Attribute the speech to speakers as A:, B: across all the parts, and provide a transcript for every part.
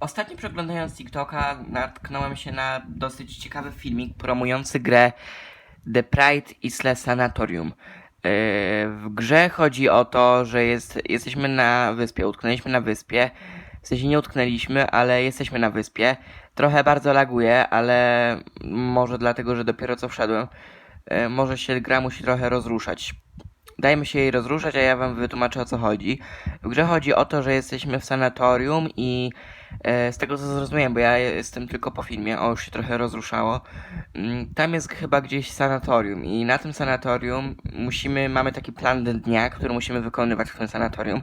A: Ostatnio przeglądając TikToka natknąłem się na dosyć ciekawy filmik promujący grę The Pride Isle Sanatorium. Yy, W grze chodzi o to, że jest, jesteśmy na wyspie, utknęliśmy na wyspie. W sensie nie utknęliśmy, ale jesteśmy na wyspie. Trochę bardzo laguje, ale może dlatego, że dopiero co wszedłem. Yy, Może się gra musi trochę rozruszać. Dajmy się jej rozruszać, a ja wam wytłumaczę o co chodzi. W grze chodzi o to, że jesteśmy w sanatorium i e, z tego co zrozumiałem, bo ja jestem tylko po filmie, o już się trochę rozruszało. Mm, Tam jest chyba gdzieś sanatorium i na tym sanatorium musimy, mamy taki plan dnia, który musimy wykonywać w tym sanatorium,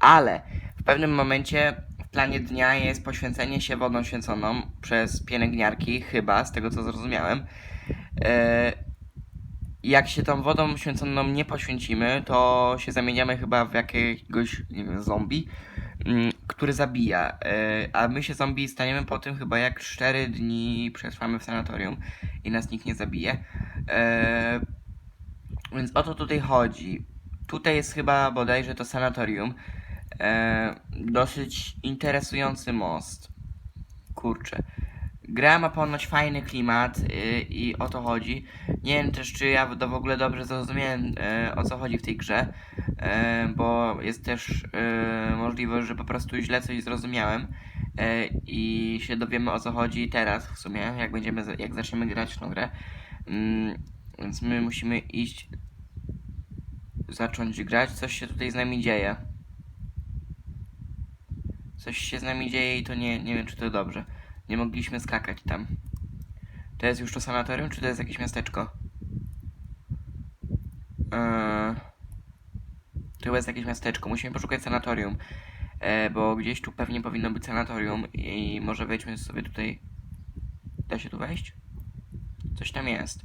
A: ale w pewnym momencie w planie dnia jest poświęcenie się wodą święconą przez pielęgniarki, chyba, z tego co zrozumiałem. E, jak się tą wodą święconą nie poświęcimy, to się zamieniamy chyba w jakiegoś, nie wiem, zombie, który zabija. E, A my się zombie staniemy po tym chyba jak 4 dni przetrwamy w sanatorium i nas nikt nie zabije. E, Więc o to tutaj chodzi. Tutaj jest chyba bodajże to sanatorium. E, Dosyć interesujący most. Kurczę. Gra ma ponoć fajny klimat yy, i o to chodzi. Nie wiem też, czy ja do w ogóle dobrze zrozumiałem yy, o co chodzi w tej grze, yy, bo jest też yy, możliwość, że po prostu źle coś zrozumiałem yy, i się dowiemy o co chodzi teraz w sumie, jak będziemy, jak zaczniemy grać w tą grę. Mm, więc my musimy iść, zacząć grać. Coś się tutaj z nami dzieje. Coś się z nami dzieje i to nie, nie wiem, czy to dobrze. Nie mogliśmy skakać tam. To jest już to sanatorium, czy to jest jakieś miasteczko? Eee, to chyba jest jakieś miasteczko. Musimy poszukać sanatorium. E, bo gdzieś tu pewnie powinno być sanatorium i może wejdźmy sobie tutaj. Da się tu wejść? Coś tam jest.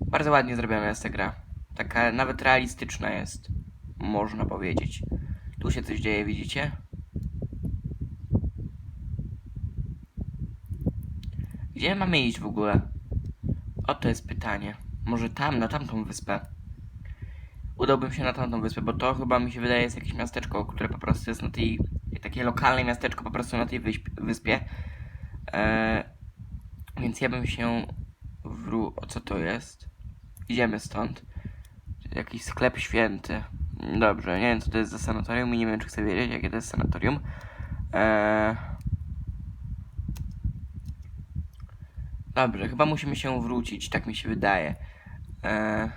A: Bardzo ładnie zrobiona jest ta gra. Taka nawet realistyczna jest. Można powiedzieć. Tu się coś dzieje, widzicie? Gdzie mamy iść w ogóle? O, to jest pytanie. Może tam, na tamtą wyspę. Udałbym się na tamtą wyspę, bo to chyba mi się wydaje jest jakieś miasteczko, które po prostu jest na tej... Takie lokalne miasteczko po prostu na tej wyspie. Eee, więc ja bym się wró... O co to jest? Idziemy stąd. Jakiś sklep święty. Dobrze, nie wiem co to jest za sanatorium i nie wiem czy chcę wiedzieć jakie to jest sanatorium. Eee... Dobrze, chyba musimy się wrócić, tak mi się wydaje. Eee...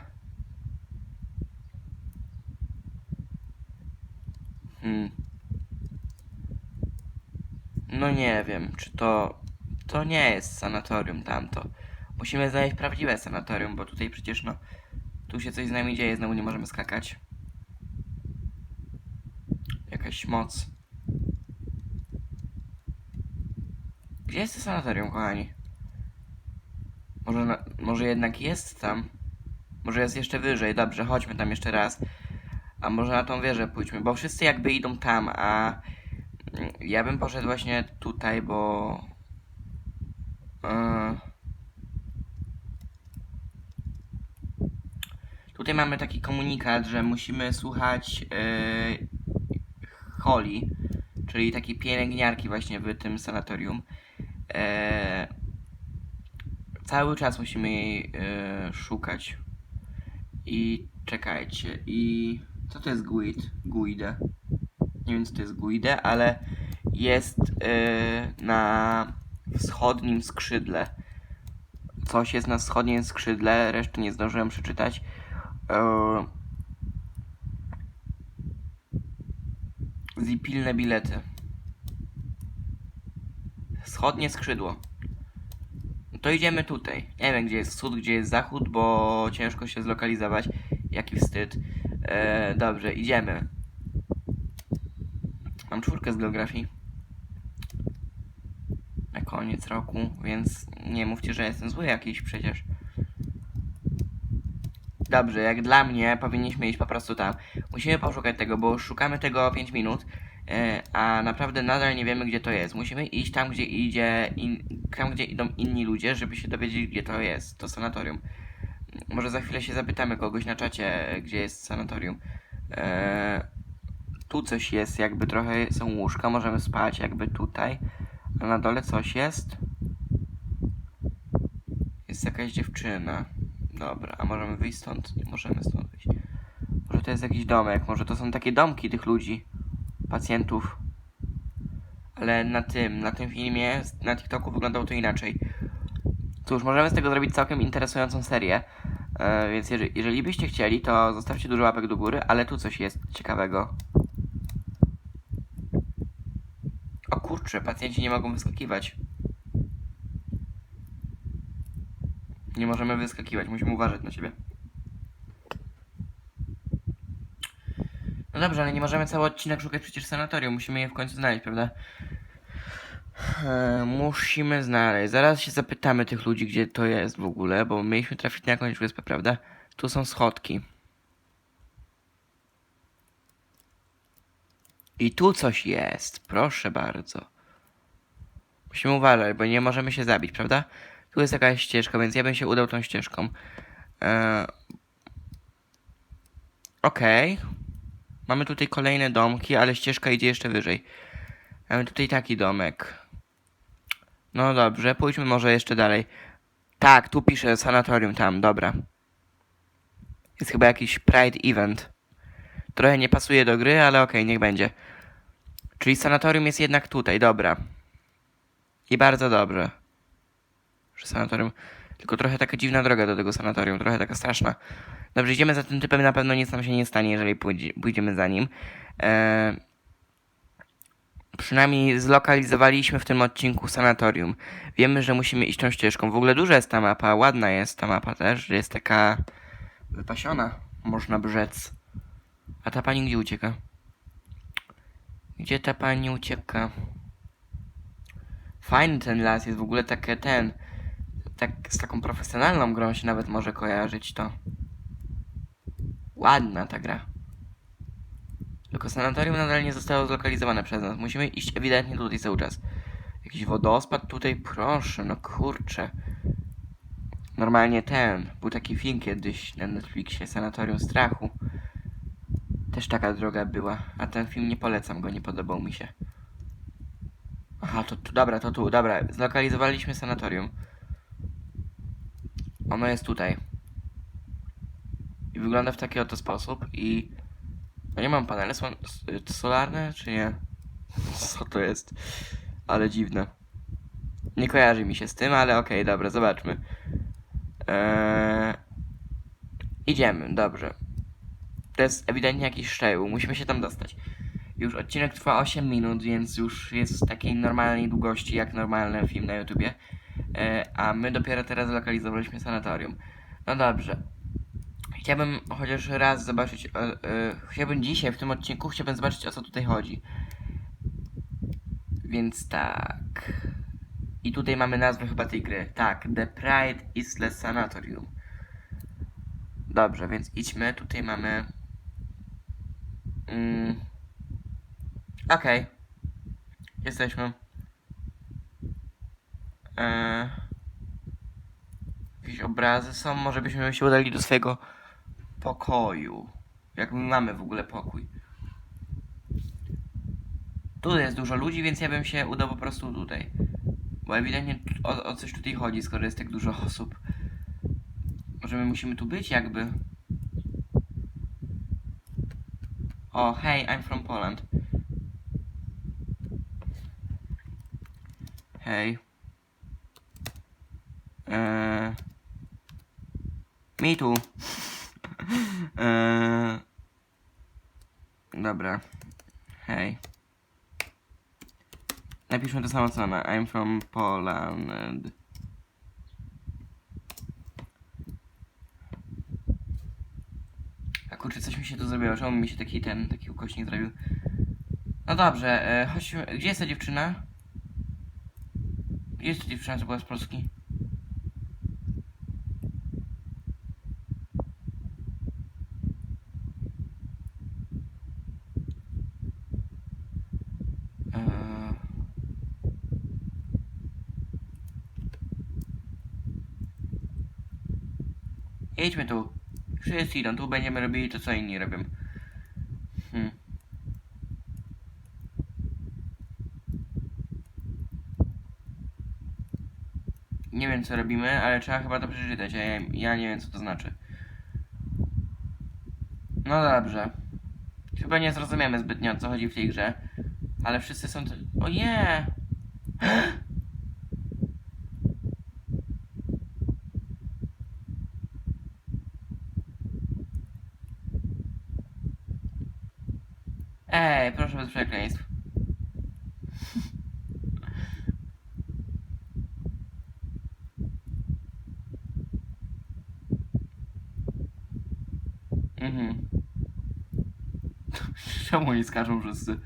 A: Hmm. No nie wiem, czy to... To nie jest sanatorium tamto. Musimy znaleźć prawdziwe sanatorium, bo tutaj przecież no... Tu się coś z nami dzieje, znowu nie możemy skakać. Jakaś moc. Gdzie jest to sanatorium, kochani? Może, na, może jednak jest tam? Może jest jeszcze wyżej? Dobrze, chodźmy tam jeszcze raz. A może na tą wieżę pójdźmy, bo wszyscy jakby idą tam, a ja bym poszedł właśnie tutaj, bo... Yy... Tutaj mamy taki komunikat, że musimy słuchać yy... Holly, czyli takiej pielęgniarki właśnie w tym sanatorium. Eee, cały czas musimy jej e, szukać. I czekajcie, i co to jest guide? Guide. Nie wiem co to jest guide, ale jest e, na wschodnim skrzydle. Coś jest na wschodnim skrzydle, reszty nie zdążyłem przeczytać. E, Zipilne bilety. Wschodnie skrzydło. To idziemy tutaj. Nie wiem, gdzie jest wschód, gdzie jest zachód, bo ciężko się zlokalizować. Jaki wstyd. E, dobrze, idziemy. Mam czwórkę z geografii. Na koniec roku, więc nie mówcie, że jestem zły jakiś przecież. Dobrze, jak dla mnie powinniśmy iść po prostu tam. Musimy poszukać tego, bo szukamy tego 5 minut, e, a naprawdę nadal nie wiemy, gdzie to jest. Musimy iść tam, gdzie idzie in, tam, gdzie idą inni ludzie, żeby się dowiedzieć, gdzie to jest, to sanatorium. Może za chwilę się zapytamy kogoś na czacie, gdzie jest sanatorium. E, Tu coś jest, jakby trochę są łóżka, możemy spać jakby tutaj. A na dole coś jest. Jest jakaś dziewczyna. Dobra, a możemy wyjść stąd? Nie możemy stąd wyjść. Może to jest jakiś domek, może to są takie domki tych ludzi, pacjentów. Ale na tym, na tym filmie, na TikToku wyglądało to inaczej. Cóż, możemy z tego zrobić całkiem interesującą serię. E, więc jeżeli, jeżeli byście chcieli, to zostawcie dużo łapek do góry, ale tu coś jest ciekawego. O kurczę, pacjenci nie mogą wyskakiwać. Nie możemy wyskakiwać, musimy uważać na siebie. Dobrze, ale nie możemy cały odcinek szukać przecież sanatorium. Musimy je w końcu znaleźć, prawda? Eee, musimy znaleźć. Zaraz się zapytamy tych ludzi, gdzie to jest w ogóle, bo mieliśmy trafić na jakąś wyspę, prawda? Tu są schodki. I tu coś jest, proszę bardzo. Musimy uważać, bo nie możemy się zabić, prawda? Tu jest jakaś ścieżka, więc ja bym się udał tą ścieżką. Eee... Okej. Mamy tutaj kolejne domki, ale ścieżka idzie jeszcze wyżej. Mamy tutaj taki domek. No dobrze, pójdźmy może jeszcze dalej. Tak, tu pisze sanatorium tam, dobra. Jest chyba jakiś Pride Event. Trochę nie pasuje do gry, ale okej, niech będzie. Czyli sanatorium jest jednak tutaj, dobra. I bardzo dobrze. Sanatorium. Tylko trochę taka dziwna droga do tego sanatorium, trochę taka straszna. Dobrze, idziemy za tym typem, na pewno nic nam się nie stanie, jeżeli pójdzie, pójdziemy za nim. Eee, przynajmniej zlokalizowaliśmy w tym odcinku sanatorium. Wiemy, że musimy iść tą ścieżką. W ogóle duża jest ta mapa, ładna jest ta mapa też, jest taka wypasiona, można by rzec. A ta pani gdzie ucieka? Gdzie ta pani ucieka? Fajny ten las jest w ogóle takie ten. Tak, z taką profesjonalną grą się nawet może kojarzyć to. Ładna ta gra. Tylko sanatorium nadal nie zostało zlokalizowane przez nas. Musimy iść ewidentnie tutaj cały czas. Jakiś wodospad tutaj, proszę, no kurczę. Normalnie ten, był taki film kiedyś na Netflixie, Sanatorium Strachu. Też taka droga była, a ten film nie polecam go, nie podobał mi się. Aha, to tu, dobra, to tu, dobra, zlokalizowaliśmy sanatorium. Ono jest tutaj. I wygląda w taki oto sposób i... No nie mam panele słon- s- solarne, czy nie? Co to jest? Ale dziwne. Nie kojarzy mi się z tym, ale okej, dobra, zobaczmy. Eee... Idziemy, dobrze. To jest ewidentnie jakiś szczegół, musimy się tam dostać. Już odcinek trwa 8 minut, więc już jest takiej normalnej długości, jak normalny film na YouTubie. E, a my dopiero teraz zlokalizowaliśmy sanatorium. No dobrze. Chciałbym chociaż raz zobaczyć, e, e, chciałbym dzisiaj w tym odcinku, chciałbym zobaczyć o co tutaj chodzi. Więc tak. I tutaj mamy nazwę chyba tej gry. Tak, The Pride Isle Sanatorium. Dobrze, więc idźmy. Tutaj mamy... Mm. Okej. Jesteśmy. Eee, jakieś obrazy są, może byśmy się udali do swojego pokoju. Jak my mamy w ogóle pokój. Tu jest dużo ludzi, więc ja bym się udał po prostu tutaj. Bo ewidentnie o, o coś tutaj chodzi, skoro jest tak dużo osób. Może my musimy tu być jakby. O, hey, I'm from Poland. Hej. Eee... Me too. eee... Dobra. Hej. Napiszmy to samo co ona. I'm from Poland. A kurczę, coś mi się tu zrobiło. Czemu mi się taki ten, taki ukośnik zrobił? No dobrze, e, chodźmy. Gdzie jest ta dziewczyna? Gdzie jest ta dziewczyna, co była z Polski? Jedźmy tu. Wszyscy idą tu, będziemy robili to, co inni robią. Hmm. Nie wiem, co robimy, ale trzeba chyba to przeczytać, a ja, ja nie wiem, co to znaczy. No dobrze. Chyba nie zrozumiemy zbytnio, o co chodzi w tej grze. Ale wszyscy są... Oje! Oh yeah. Ej, proszę bez przekleństw. Mhm. Czemu nie skażą wszyscy?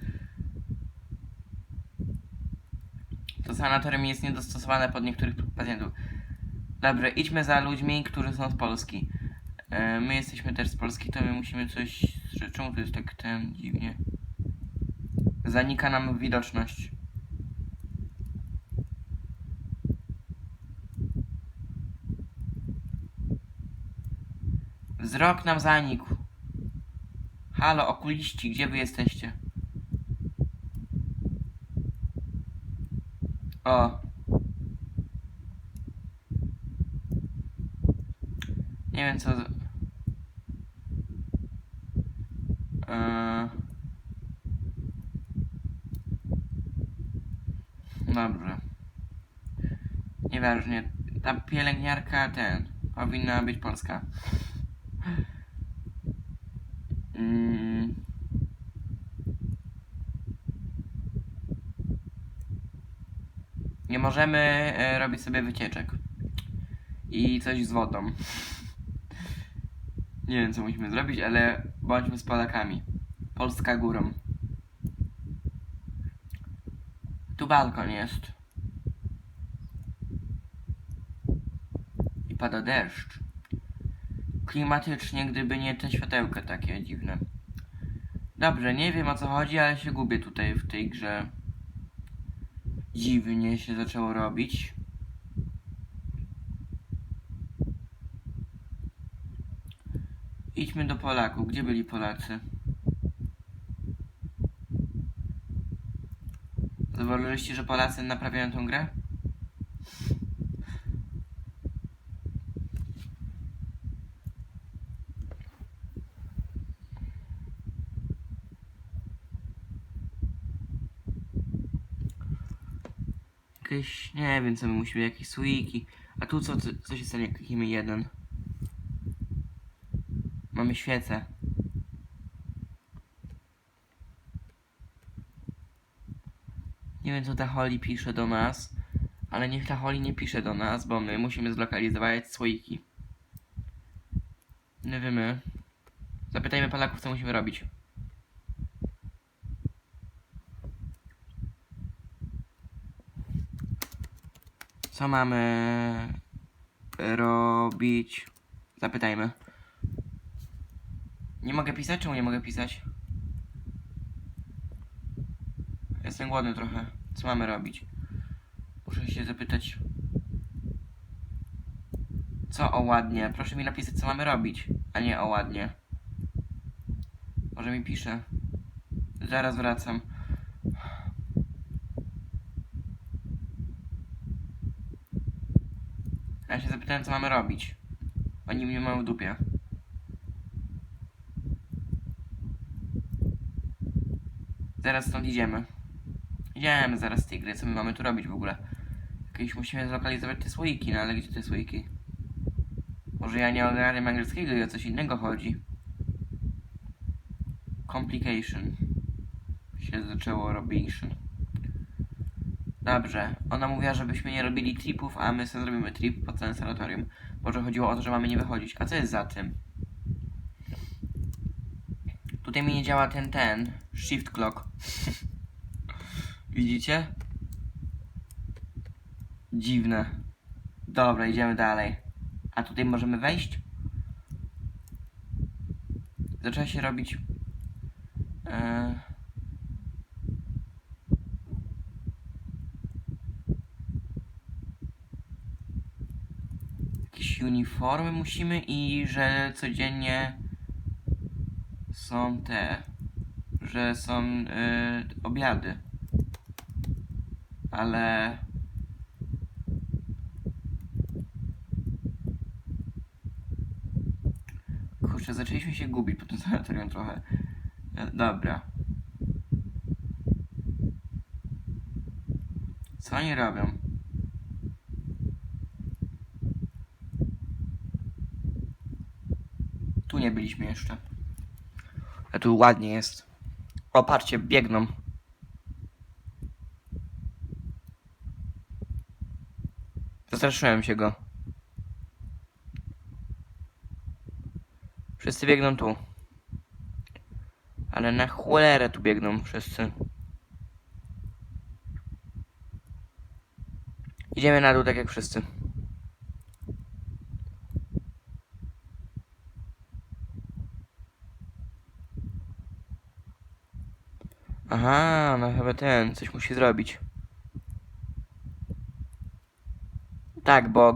A: To sanatorium jest niedostosowane pod niektórych pacjentów. Dobrze, idźmy za ludźmi, którzy są z Polski. E, my jesteśmy też z Polski, to my musimy coś... Czemu to jest tak ten dziwnie? Zanika nam widoczność. Wzrok nam zanikł. Halo, okuliści, gdzie wy jesteście? O. Nie wiem co. z- Eee... Dobrze. Nieważne. Ta pielęgniarka ten. Powinna być polska. Mm. Nie możemy e, robić sobie wycieczek. I coś z wodą. Nie wiem co musimy zrobić, ale bądźmy z Polakami. Polska górą. Tu balkon jest. Pada deszcz. Klimatycznie, gdyby nie te światełka takie dziwne. Dobrze, nie wiem o co chodzi, ale się gubię tutaj w tej grze. Dziwnie się zaczęło robić. Idźmy do Polaków. Gdzie byli Polacy? Zauważyliście, że Polacy naprawiają tą grę? Jakieś, nie wiem co my musimy, jakieś słiki. A tu co, co, co się stanie, jak klikniemy jeden? Mamy świecę. Nie wiem co ta Holly pisze do nas, ale niech ta Holly nie pisze do nas, bo my musimy zlokalizować słoiki. Nie wiemy. Zapytajmy Polaków, co musimy robić. Co mamy robić? Zapytajmy. Nie mogę pisać? Czemu nie mogę pisać? Jestem głodny trochę. Co mamy robić? Muszę się zapytać. Co o ładnie? Proszę mi napisać, co mamy robić, a nie o ładnie. Może mi pisze. Zaraz wracam. Ja się zapytałem, co mamy robić. Oni mnie mają w dupie. Zaraz stąd idziemy. Idziemy zaraz z tej gry, co my mamy tu robić w ogóle? Jakieś musimy zlokalizować te słoiki, no ale gdzie te słoiki? Może ja nie ogarniam angielskiego i o coś innego chodzi. Complication. Się zaczęło robition. Dobrze. Ona mówiła, żebyśmy nie robili tripów, a my sobie zrobimy trip po całym sanatorium. Może chodziło o to, że mamy nie wychodzić. A co jest za tym? Tutaj mi nie działa ten, ten. Shift clock. Widzicie? Dziwne. Dobra, idziemy dalej. A tutaj możemy wejść? Zaczęła się robić... E... uniformy musimy i że codziennie są te, że są y, obiady. Ale kurczę, zaczęliśmy się gubić po tym sanatorium trochę. Dobra. Co oni robią? Tu nie byliśmy jeszcze. A tu ładnie jest. O, patrzcie, biegną. Zastraszyłem się go. Wszyscy biegną tu. Ale na cholerę tu biegną wszyscy. Idziemy na dół tak jak wszyscy. Aha, no chyba ten coś musi zrobić. Tak, bo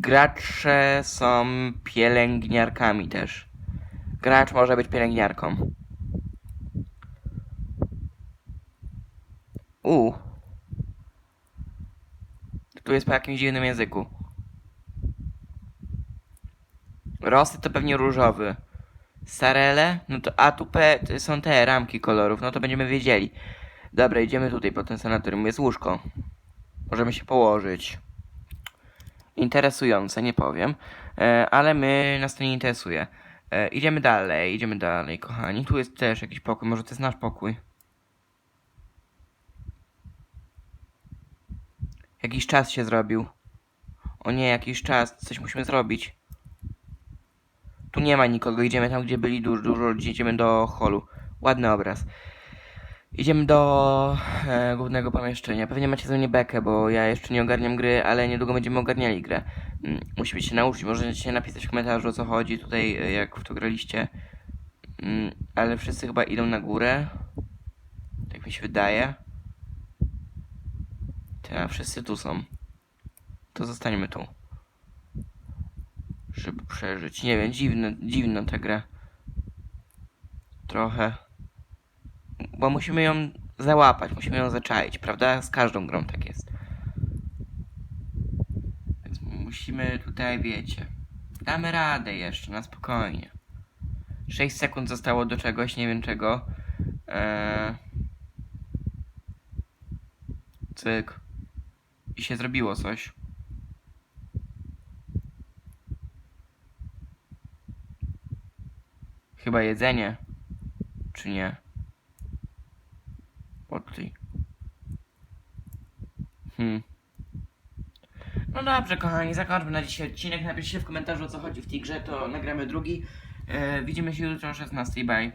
A: gracze są pielęgniarkami też. Gracz może być pielęgniarką. U. Tu jest po jakimś dziwnym języku. Rosy to pewnie różowy. Sarele? No to a tu P to są te ramki kolorów, no to będziemy wiedzieli. Dobra, idziemy tutaj po ten sanatorium. Jest łóżko. Możemy się położyć. Interesujące, nie powiem. E, ale my nas to nie interesuje. E, idziemy dalej, idziemy dalej, kochani. Tu jest też jakiś pokój, może to jest nasz pokój. Jakiś czas się zrobił. O nie, jakiś czas, coś musimy zrobić. Tu nie ma nikogo, idziemy tam, gdzie byli dużo, dużo ludzi, idziemy do holu. Ładny obraz. Idziemy do e, głównego pomieszczenia. Pewnie macie ze mnie bekę, bo ja jeszcze nie ogarniam gry, ale niedługo będziemy ogarniali grę. Mm, Musimy się nauczyć, możecie napisać w komentarzu o co chodzi tutaj, e, jak w to graliście. Mm, Ale wszyscy chyba idą na górę. Tak mi się wydaje. Tak, wszyscy tu są. To zostaniemy tu. Żeby przeżyć. Nie wiem, dziwne, dziwna ta gra. Trochę. Bo musimy ją załapać, musimy ją zaczaić, prawda? Z każdą grą tak jest. Więc musimy tutaj, wiecie. Damy radę jeszcze, na spokojnie. 6 sekund zostało do czegoś, nie wiem czego. Eee... Cyk. I się zrobiło coś. Chyba jedzenie. Czy nie? Podlij. Hmm. No dobrze, kochani, zakończmy na dzisiaj odcinek. Napiszcie w komentarzu o co chodzi w tej grze, to nagramy drugi. E, widzimy się jutro o 16. Bye.